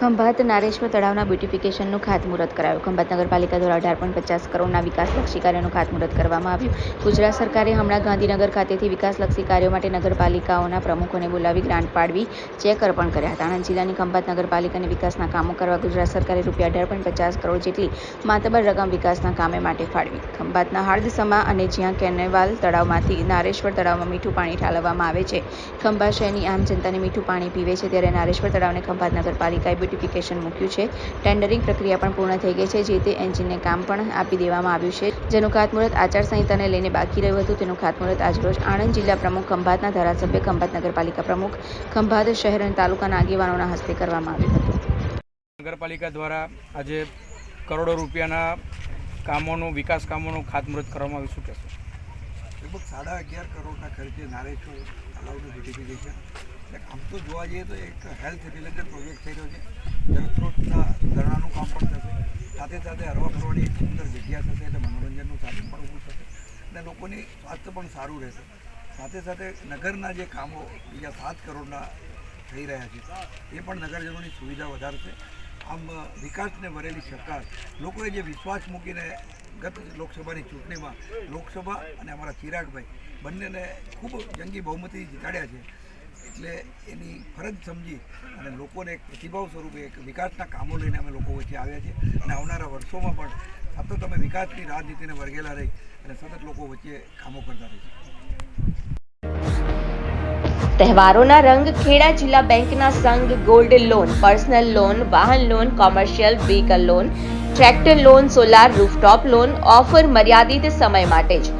ખંભાત નારેશ્વર તળાવના બ્યુટિફિકેશનનું ખાતમુહૂર્ત કરાયું. ખંભાત નગરપાલિકા દ્વારા અઢાર પોઈન્ટ પચાસ કરોડના વિકાસલક્ષી કાર્યોનું ખાતમુહૂર્ત કરવામાં આવ્યું. ગુજરાત સરકારે હમણાં ગાંધીનગર ખાતેથી વિકાસલક્ષી કાર્યો માટે નગરપાલિકાઓના પ્રમુખોને બોલાવી ગ્રાન્ટ પાડવી ચેક અર્પણ કર્યા હતા. આણંદ જિલ્લાની ખંભાત નગરપાલિકાને વિકાસના કામો કરવા ગુજરાત સરકારે રૂપિયા અઢાર પોઈન્ટ પચાસ કરોડ જેટલી માતબર રકમ વિકાસના કામે માટે ફાળવી. ખંભાતના હાર્દસમા અને જ્યાં કેનેવાલ તળાવમાંથી નારેશ્વર તળાવમાં મીઠું પાણી ઠાલવવામાં આવે છે, ખંભાત શહેરની આમ જનતાને મીઠું પાણી પીવે છે, ત્યારે નારેશ્વર તળાવને ખંભાત નગરપાલિકાએ બ્યુટિફિકેશન મૂક્યું છે. ટેન્ડરિંગ પ્રક્રિયા પણ પૂર્ણ થઈ ગઈ છે જે તે એન્જિનને કામ પણ આપી દેવામાં આવ્યું છે. જેનું ખાતમુહૂર્ત આચારસંહિતાને લઈને બાકી રહ્યું હતું તેનું ખાતમુહૂર્ત આજરોજ આણંદ જિલ્લા પ્રમુખ ખંભાતના ધારાસભ્ય ખંભાત નગરપાલિકા પ્રમુખ ખંભાત શહેર અને તાલુકાના આગેવાનોના હસ્તે કરવામાં આવ્યું હતું. નગરપાલિકા દ્વારા આજે કરોડો રૂપિયાના કામોનું વિકાસ કામોનું ખાતમુહૂર્ત કરવામાં આવ્યું. શું કહેશો? લગભગ સાડા અગિયાર કરોડના ખર્ચે નારેશ્વર તળાવનું બ્યુટિફિકેશન એટલે આમ તો જોવા જઈએ તો એક હેલ્થ રિલેટેડ પ્રોજેક્ટ થઈ રહ્યો છે. જળસ્ત્રોતના ધરણાનું કામ પણ થશે. સાથે સાથે હરવા ફરવાની એક સુંદર જગ્યા થશે એટલે મનોરંજનનું સાધન પણ ઊભું થશે અને લોકોની સ્વાસ્થ્ય પણ સારું રહેશે. સાથે સાથે નગરના જે કામો બીજા સાત કરોડના થઈ રહ્યા છે, એ પણ નગરજનોની સુવિધા વધારશે. આમ વિકાસને ભરેલી સરકાર, લોકોએ જે વિશ્વાસ મૂકીને ગત લોકસભાની ચૂંટણીમાં લોકસભા અને અમારા ચિરાગભાઈ બંનેને ખૂબ જંગી બહુમતી જીતાડ્યા છે. એટલે એની ફરજ સમજી અને લોકોને એક પ્રતિભાવ સ્વરૂપે એક વિકાસના કામો લઈને અમે લોકો વચ્ચે આવ્યા છીએ. અને આવનારા વર્ષોમાં પણ સતત અમે વિકાસની રાજનીતિને વળગેલા રહી અને સતત લોકો વચ્ચે કામો કરતા રહીશું તહેવારોના રંગ ખેડા જિલ્લા બેંકના સંઘ ગોલ્ડ લોન, પર્સનલ લોન, વાહન loan, commercial vehicle loan, tractor loan, solar rooftop loan, offer મર્યાદિત સમય માટે જ.